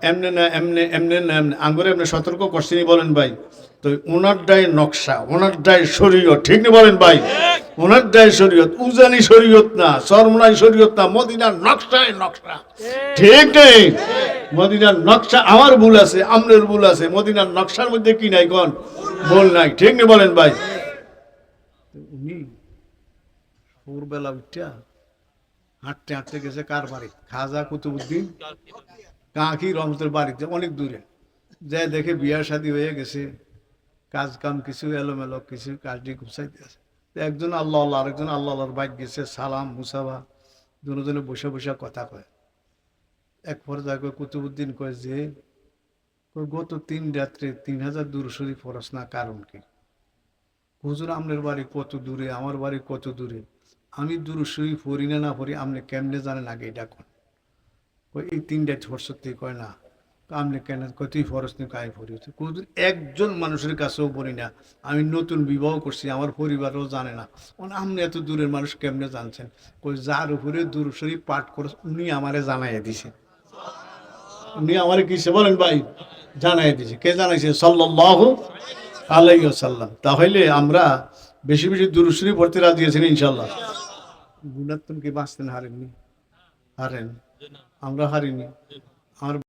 এমনি না, এমনি এমনি না, এমনি। আঙ্গুরে এমনি সতর্ক করছেনই বলেন ভাই। তো ওনার ডায় নকশা ওনার ডায় শরীয়ত, ঠিক না বলেন ভাই? ওনার ডায় শরীয়ত, উজানি শরীয়ত না, সরমনাই শরীয়ত না, মদিনার নকশায় নকশা। ঠিক নেই? মদিনার নকশা আমার ভুল আছে, আমরের ভুল আছে। মদিনার নকশার মধ্যে কি নাই কোন? ভুল নাই, ঠিক না বলেন ভাই? উনি ভোরবেলা উঠা হাঁটতে হাঁটতে গেছে কার বাড়ি? খাজা কুতুবুদ্দিন? কাকি রহমতের বাড়িতে অনেক দূরে। যাই দেখে বিয়ার শাদী হয়ে গেছে। কাজ কাম কিছু এলোমেলো, কিছু কাজটি গুছাইতে আছে। তো একজন আল্লাহ আল্লাহ, আরেকজন আল্লাহ আল্লাহর বাইক গেছে, সালাম, মুসাফা, দুজনে বসে বসে কথা কয়। এক পর্যায়ে কয় কুতুবুদ্দিন কয় যে গত তিন রাত্রে তিন হাজার দূর শরীফ ফরস না, কারণ কি? হুজুর, আমনের বাড়ি কত দূরে, আমার বাড়ি কত দূরে? আমি দূর শরীফ পড়ি না না পড়ি আপনি কেমনে জানেন আগে এটা কোন? কই এই তিনটা ফরসতে কয় না আপনি কেন কয় তুই ফরস নিয়ে কাই পড়ি? কোনোদিন একজন মানুষের কাছেও বলি না। আমি নতুন বিবাহ করছি, আমার পরিবারও জানে না। মানে আপনি এত দূরের মানুষ কেমনে জানছেন? কই যার উপরে দূর শরীফ পাঠ করে উনি আমারে জানাইয়া দিছে। উনি আমারে কিসে বলেন ভাই? জানাই দিছে। কে জানাইছে? সাল্লাল্লাহু আলাইহি ওয়াসাল্লাম। তাহলে আমরা বেশি বেশি দুরুশরী পড়তে রাজি আছেন ইনশাল্লাহ গুণাত্তম কি বাঁচতেন হারেননি? হারেন। আমরা হারিনি। আমার